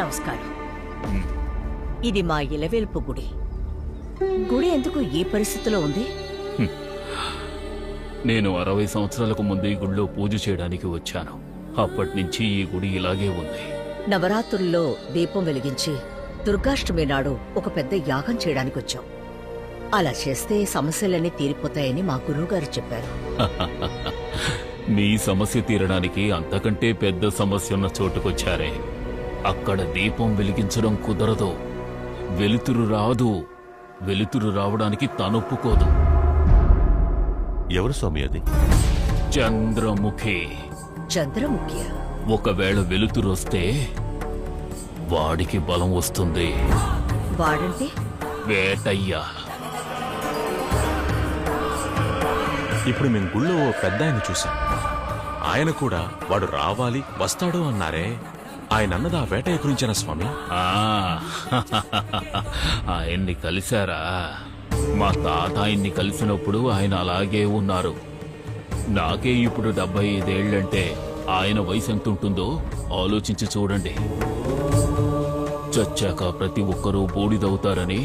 నమస్కారం. ఇది మా ఇలవేల్పు గుడి. గుడి ఎందుకు ఈ పరిస్థితిలో ఉంది? నేను అరవై సంవత్సరాలకు ముందు ఈ గుడిలో పూజ చేయడానికి వచ్చాను. అప్పటి నుంచి ఈ గుడి ఇలాగే ఉంది. నవరాత్రుల్లో దీపం వెలిగించి దుర్గాష్టమి నాడు ఒక పెద్ద యాగం చేయడానికి వచ్చాం. అలా చేస్తే సమస్యలన్నీ తీరిపోతాయని మా గురువుగారు చెప్పారు. మీ సమస్య తీరడానికి అంతకంటే పెద్ద సమస్య ఉన్న చోటుకొచ్చారే. అక్కడ దీపం వెలిగించడం కుదరదు. వెలుతురు రాదు. వెలుతురు రావడానికి తనొప్పుకోదు. ఎవరు స్వామి అది? చంద్రముఖి. చంద్రముఖ్య? ఒకవేళ వెలుతురు వస్తే వాడికి బలం వస్తుంది. వాడంటే? వేటయ్యా. ఇప్పుడు మేము గుళ్ళో ఓ పెద్ద ఆయన చూసాం ఆయన కూడా వాడు రావాలి వస్తాడు అన్నారే. ఆయన అన్నది ఆ వేటయ్య గురించేనా స్వామి? ఆ ఆయన్ని కలిశారా? మా తాత ఆయన్ని కలిసినప్పుడు ఆయన అలాగే ఉన్నారు. నాకే ఇప్పుడు డెబ్బై ఐదేళ్ళంటే ఆయన వయసు ఎంత ఉంటుందో ఆలోచించి చూడండి. చచ్చాక ప్రతి ఒక్కరూ బూడిదవుతారని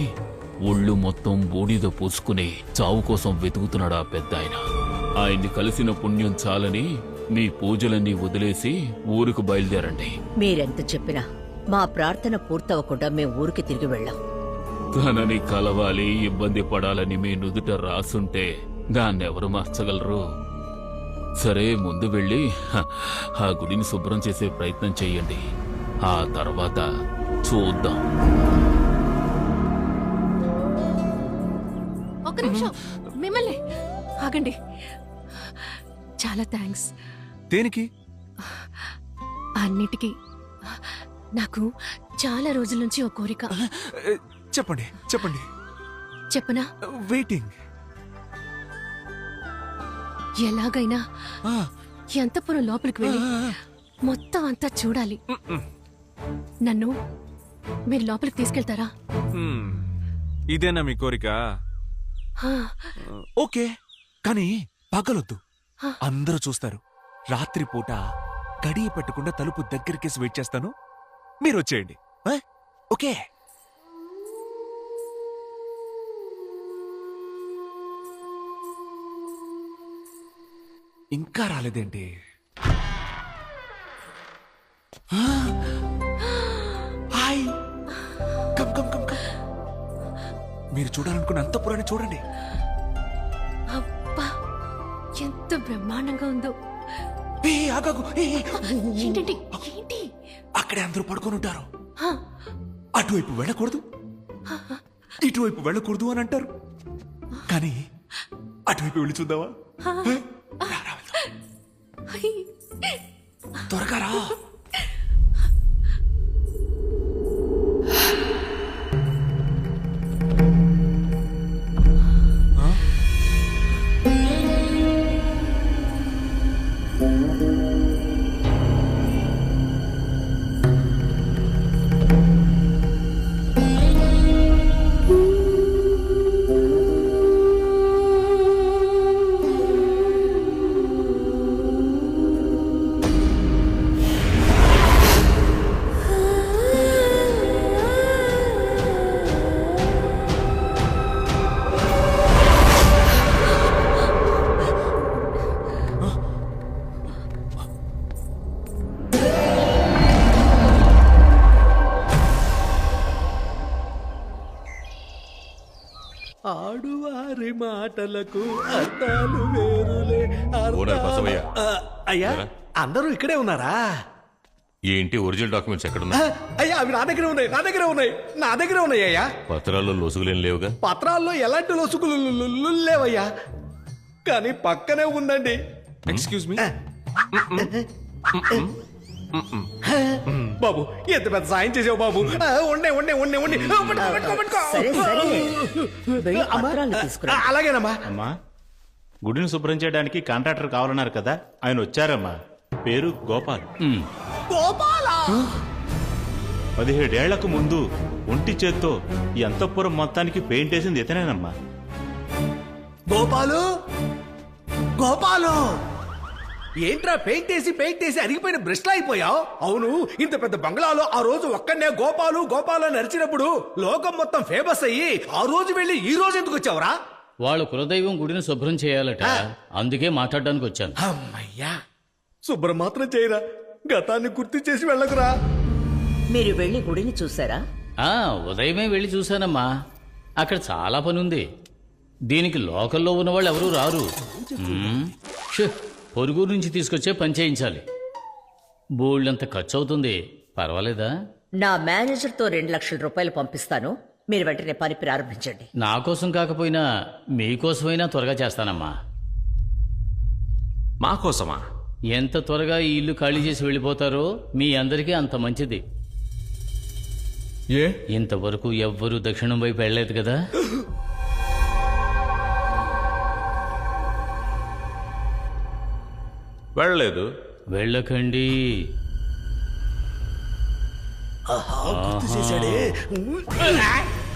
ఒళ్ళు మొత్తం బూడిద పూసుకుని చావు కోసం వెతుకుతున్నాడు ఆ పెద్ద ఆయన ఆయన్ని కలిసిన పుణ్యం చాలని మీ పూజలన్నీ వదిలేసి ఊరుకు బయలుదేరండి. మీరెంత చెప్పినా మా ప్రార్థన పూర్తవకుండా మేం ఊరికి తిరిగి వెళ్ళాం. తనని కలవాలి ఇబ్బంది పడాలని మీ నుదుట రాసుంటే దాన్నెవరు మార్చగలరు? సరే ముందు వెళ్ళి హ, ఆ గుడిని శుభ్రం చేసే ప్రయత్నం చెయ్యండి ఆ తర్వాత చూద్దాం. ఒక్క నిమిషం మిమ్మల్ని ఆగండి. చాలా థ్యాంక్స్ దేనికి? అన్నిటికీ. నాకు చాలా రోజుల నుంచి ఒక కోరిక. చెప్పండి చెప్పండి. చెప్పనా? వెయిటింగ్ ఎలాగైనా ఎంతపురం లోపలికి వెళ్ళి మొత్తం అంతా చూడాలి. నన్ను మీరు లోపలికి తీసుకెళ్తారా. ఇదేనా మీ కోరిక? ఓకే కానీ పగలొద్దు. అందరూ చూస్తారు. రాత్రిపూట గడియ పెట్టకుండా తలుపు దగ్గరికేసి వెయిట్ చేస్తాను. మీరు వచ్చేయండి. ఆ? ఓకే. ఇంకా రాలేదేంటి? ఆ! Hi. Come come come come. మీరు చూడాలనుకున్న అంతపురాన్ని చూడండి. అబ్బా ఎంత బ్రహ్మాండంగా ఉందో. ఏంటండి? ఏంటి? అక్కడే అందరూ పడుకొని ఉంటారు. అటువైపు వెళ్ళకూడదు. ఇటువైపు వెళ్ళకూడదు అని అంటారు. కానీ అటువైపు వెళ్ళి. ఐ, త్వరగా రా. ఆడువారి మాటలకు అర్థాలు వేరులే. అర్థాలు- ఓనర్ బసవయ్య. ఆ, అయ్యా? అందరూ ఇక్కడే ఉన్నారా? ఏంటి ఒరిజినల్ డాక్యుమెంట్స్ ఎక్కడున్నా ఆ, అయ్యా అవి నా దగ్గర ఉన్నాయి నా దగ్గర ఉన్నాయి నా దగ్గర ఉన్నాయి అయ్యా. పత్రాల్లో లొసుగులేం లేవుగా? పత్రాల్లో ఎలాంటి లొసుగులు లు- లు- లు- లేవయ్యా? కానీ పక్కనే ఉందండి. ఎక్స్క్యూజ్ మీ బాబు ఎంత పెద్ద సాయం చేసావు బాబు? ఉండే ఉండే ఉండే ఉండే. అలాగేనమ్మా. అమ్మా గుడిని శుభ్రం చేయడానికి కాంట్రాక్టర్ కావాలన్నారు కదా? ఆయన వచ్చారమ్మా. పేరు గోపాలా? పదిహేడేళ్ళకు ముందు ఒంటి చేత్తో ఈ అంతఃపురం మొత్తానికి పెయింట్ వేసింది ఇతనేనమ్మా. గోపాలు? గోపాలు? ఏంట్రా పెయింట్ వేసి పెయింట్ వేసి అరిగిపోయిన బ్రష్లా అయిపోయావు? అవును ఇంత పెద్ద బంగ్లాలో ఆ రోజు ఒక్కనే గోపాలు గోపాలు అని అరిచినప్పుడు లోకం మొత్తం ఫేమస్ అయ్యి ఆ రోజు వెళ్ళి ఈ రోజు ఎందుకు వచ్చావురా? వాళ్ళ కులదైవం గుడిని శుభ్రం చేయాలట. అందుకే మాట్లాడడానికి వచ్చాను. అమ్మయ్యా శుభ్రం మాత్రం చేయరా. గతాన్ని గుర్తు చేసి వెళ్ళకురా. మీరు వెళ్ళి గుడిని చూసారా? ఆ ఉదయమే వెళ్ళి చూశానమ్మా. అక్కడ చాలా పని ఉంది దీనికి లోకల్లో ఉన్న వాళ్ళు ఎవరూ రారు మ్మ్. ష్, పొరుగు నుంచి తీసుకొచ్చే పని చేయించాలి. బోల్డంత ఖర్చు అవుతుంది పర్వాలేదా? నా మేనేజర్తో రెండు లక్షల రూపాయలు పంపిస్తాను. మీరు వెంటనే పని ప్రారంభించండి. నా కోసం కాకపోయినా మీకోసమైనా త్వరగా చేస్తానమ్మా. మా కోసమా? ఎంత త్వరగా ఈ ఇల్లు ఖాళీ చేసి వెళ్ళిపోతారో మీ అందరికీ అంత మంచిది. ఏ? ఇంతవరకు ఎవ్వరూ దక్షిణం వైపు వెళ్ళలేదు కదా? వెళ్ళలేదు. వెళ్ళకండి.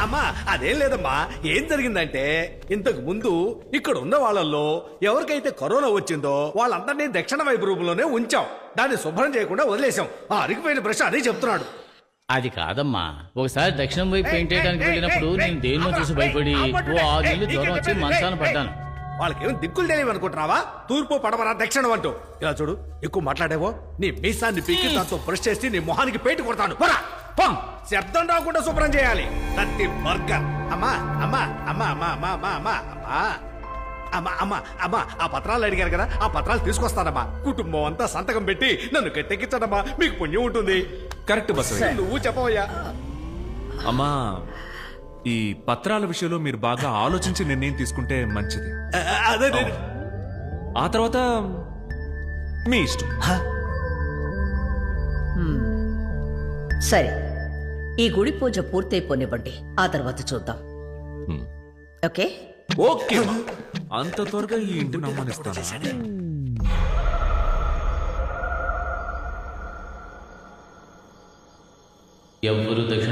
అమ్మా అదేం లేదమ్మా. ఏం జరిగిందంటే ఇంతకు ముందు ఇక్కడ ఉన్న వాళ్ళల్లో ఎవరికైతే కరోనా వచ్చిందో వాళ్ళందరినీ దక్షిణ వైపు రూపంలోనే ఉంచాం. దాన్ని శుభ్రం చేయకుండా వదిలేశాం. ఆ అరిగిపోయిన బ్రష్ అదే చెప్తున్నాడు. అది కాదమ్మా. ఒకసారి దక్షిణం వైపు పెయింట్ వేయడానికి వెళ్ళినప్పుడు నేను దేన్నో చూసి భయపడి ఓ ఆరు నెలలు జ్వరం వచ్చి మంచాన పడ్డాను. వాళ్ళకేం దిక్కులు తెలియవు అనుకుంటున్నావా? తూర్పు పడమర దక్షిణం అంటూ. ఇలా చూడు ఎక్కువ మాట్లాడేవో నీ మీసాన్ని పీకి దాంతో బ్రష్ చేసి నీ మొహానికి పెయింట్ కొడతాను. పోరా, పో. శబ్దం రాకుండా శుభ్రం చేయాలి. కత్తి బర్గర్. అమ్మా అమ్మా అమ్మా అమ్మా అమ్మా అమ్మా అమ్మా అమ్మా. అమ్మా అమ్మా అమ్మా ఆ పత్రాలు అడిగారు కదా ఆ పత్రాలు తీసుకొస్తానమ్మా. కుటుంబం అంతా సంతకం పెట్టి నన్ను కట్టెక్కించడమ్మా మీకు పుణ్యం ఉంటుంది. కరెక్ట్ బసవయ్య. నువ్వు చెప్పవయ్యా. అమ్మా ఈ పత్రాల విషయంలో మీరు బాగా ఆలోచించి నిర్ణయం తీసుకుంటే మంచిది. ఆ, అదే. ఆ తర్వాత మీ ఇష్టం. సరే. ఈ గుడి పూజ పూర్తయిపోనివ్వండి. ఆ తర్వాత చూద్దాం. హ్మ్. ఓకే? ఓకే. అంత త్వరగా ఈ ఇంటిని అమ్మనిస్తాను ఎవ్వరూ దక్షిణం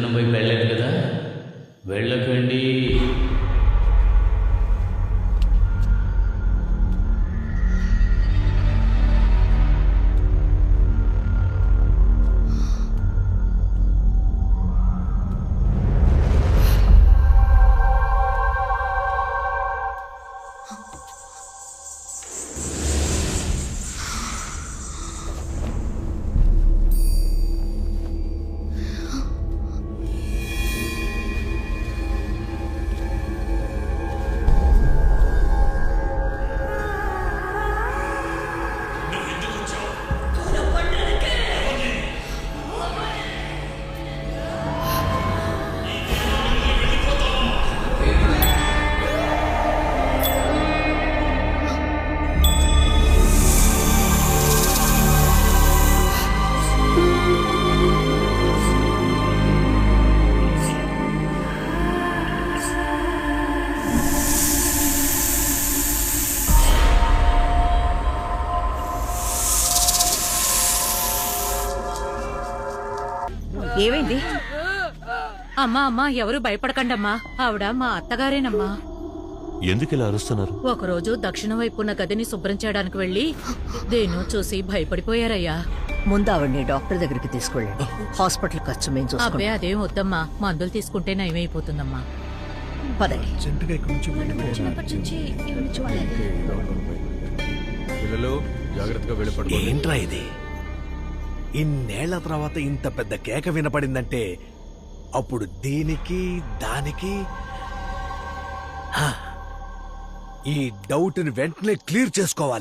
అమ్మా అమ్మా ఎవరు భయపడకండమ్మా. ఆవిడ మా అత్తగారేనమ్మా. ఎందుకు ఇలా అరుస్తున్నారు? ఒకరోజు దక్షిణ వైపు ఉన్న గదిని శుభ్రం చేయడానికి వెళ్ళి దేన్నో చూసి భయపడిపోయారయ్యా. ముందు ఆవిడ్ని డాక్టర్ దగ్గరికి తీసుకెళ్ళండి. హాస్పిటల్ ఖర్చు మేము అబ్బే చూసుకుంటాం అదేం వద్దమ్మా. మందులు తీసుకుంటే నయమైపోతుందమ్మా పదండి. పిల్లలు జాగ్రత్తగా వెళ్ళి ఏంట్రా ఇది? ఇన్నేళ్ళ తర్వాత ఇంత పెద్ద కేక వినపడిందంటే అప్పుడు దీనికి దానికి? ఈ డౌట్ని వెంటనే క్లియర్ చేసుకోవాలి.